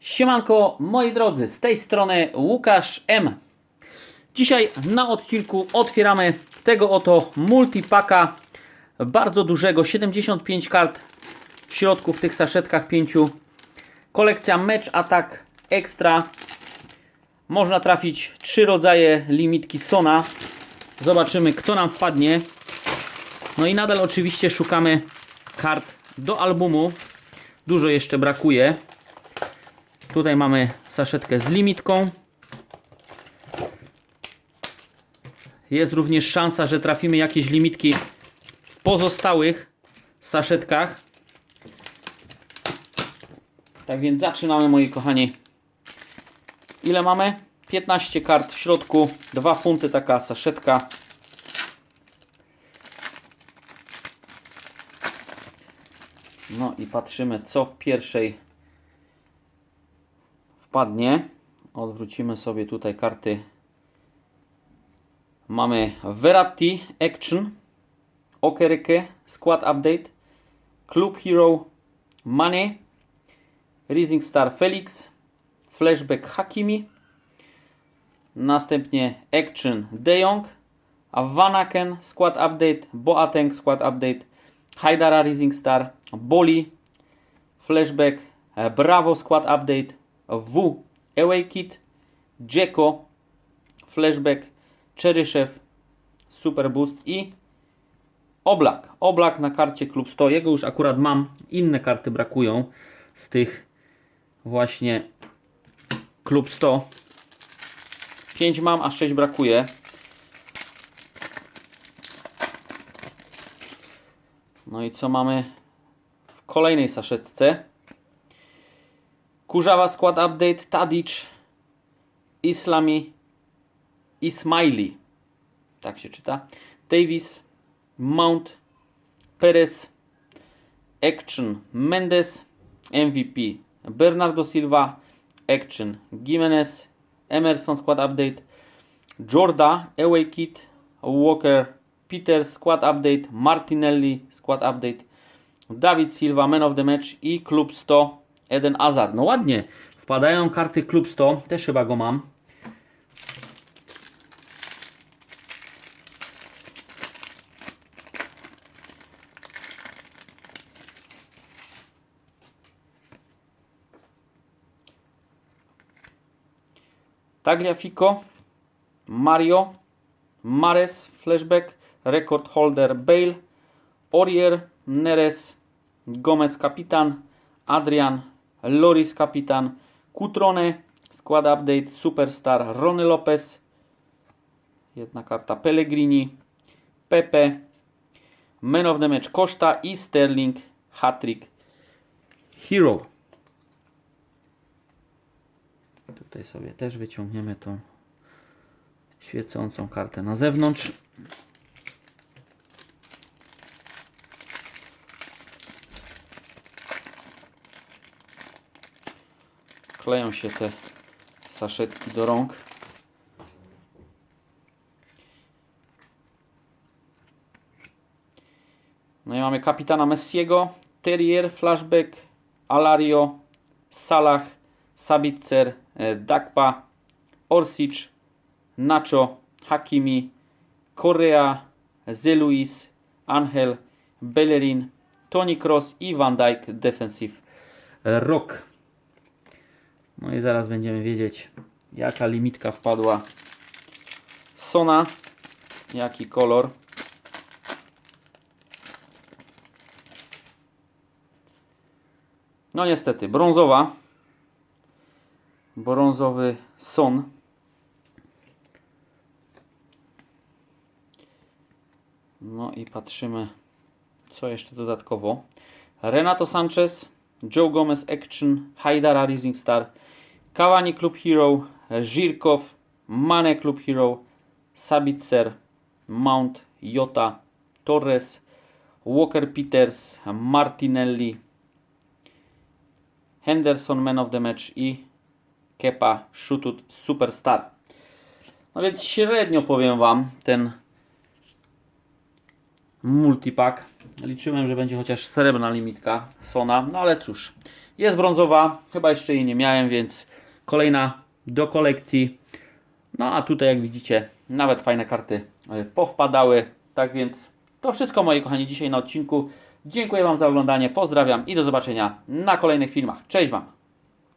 Siemanko, moi drodzy, z tej strony Łukasz M. Dzisiaj na odcinku otwieramy tego oto multipaka bardzo dużego, 75 kart w środku w tych saszetkach pięciu. Kolekcja Match Attack Extra. Można trafić trzy rodzaje limitki Sona. Zobaczymy kto nam wpadnie. No i nadal oczywiście szukamy kart do albumu. Dużo jeszcze brakuje. Tutaj mamy saszetkę z limitką. Jest również szansa, że trafimy jakieś limitki w pozostałych saszetkach. Tak więc zaczynamy moi kochani. Ile mamy? 15 kart w środku, 2 funty taka saszetka. No i patrzymy co w pierwszej wpadnie. Odwrócimy sobie tutaj karty. Mamy Verratti Action, Okereke Squad Update, Club Hero Mane, Rising Star Felix, Flashback Hakimi, następnie Action De Jong, Vanaken Squad Update, Boateng Squad Update, Haidara Rising Star, Boli, Flashback, Bravo Squad Update, W, Away Kit, Jeko, Flashback, Cheryshev, Super Boost i Oblak. Oblak na karcie Klub 100. Jego już akurat mam. Inne karty brakują z tych właśnie Klub 100. 5 mam, a 6 brakuje. No i co mamy w kolejnej saszetce? Kurzawa Skład Update, Tadic, Islami, Ismaili. Tak się czyta. Davis, Mount, Perez, Action, Mendes, MVP, Bernardo Silva, Action, Gimenez, Emerson Skład Update, Jorda, Away Kit, Walker, Peters Skład Update, Martinelli Skład Update, Dawid Silva, Man of the Match i Klub 100, Eden Hazard. No ładnie, wpadają karty Klub 100, też chyba go mam. Tagliafico, Mario, Mares, Flashback, Record Holder, Bale, Orier, Neres, Gomez Kapitan, Adrian, Loris Kapitan, Kutrone, Skład Update, Superstar, Rony Lopez, jedna karta Pellegrini, Pepe, Man of the Match Costa i Sterling, Hattrick, Hero. Tutaj sobie też wyciągniemy tą świecącą kartę na zewnątrz. Kleją się te saszetki do rąk. No i mamy kapitana Messiego, Terrier, Flashback, Alario, Salah, Sabitzer, e, Dakpa, Orsic, Nacho, Hakimi, Correa, Zeluis, Angel, Bellerin, Tony Cross i Van Dijk Defensive Rock. No i zaraz będziemy wiedzieć jaka limitka wpadła. Sona, jaki kolor. No niestety, brązowa. Brązowy Son. No i patrzymy, co jeszcze dodatkowo. Renato Sanchez, Joe Gomez Action, Haidara Rising Star, Cavani Club Hero, Żirkow, Mane Club Hero, Sabitzer, Mount, Jota, Torres, Walker Peters, Martinelli, Henderson Man of the Match i Kepa Shutut Superstar. No więc średnio powiem Wam ten multipack. Liczyłem, że będzie chociaż srebrna limitka Sona, no ale cóż. Jest brązowa, chyba jeszcze jej nie miałem, więc kolejna do kolekcji. No a tutaj jak widzicie, nawet fajne karty e, powpadały. Tak więc to wszystko moi kochani dzisiaj na odcinku. Dziękuję Wam za oglądanie, pozdrawiam i do zobaczenia na kolejnych filmach. Cześć Wam!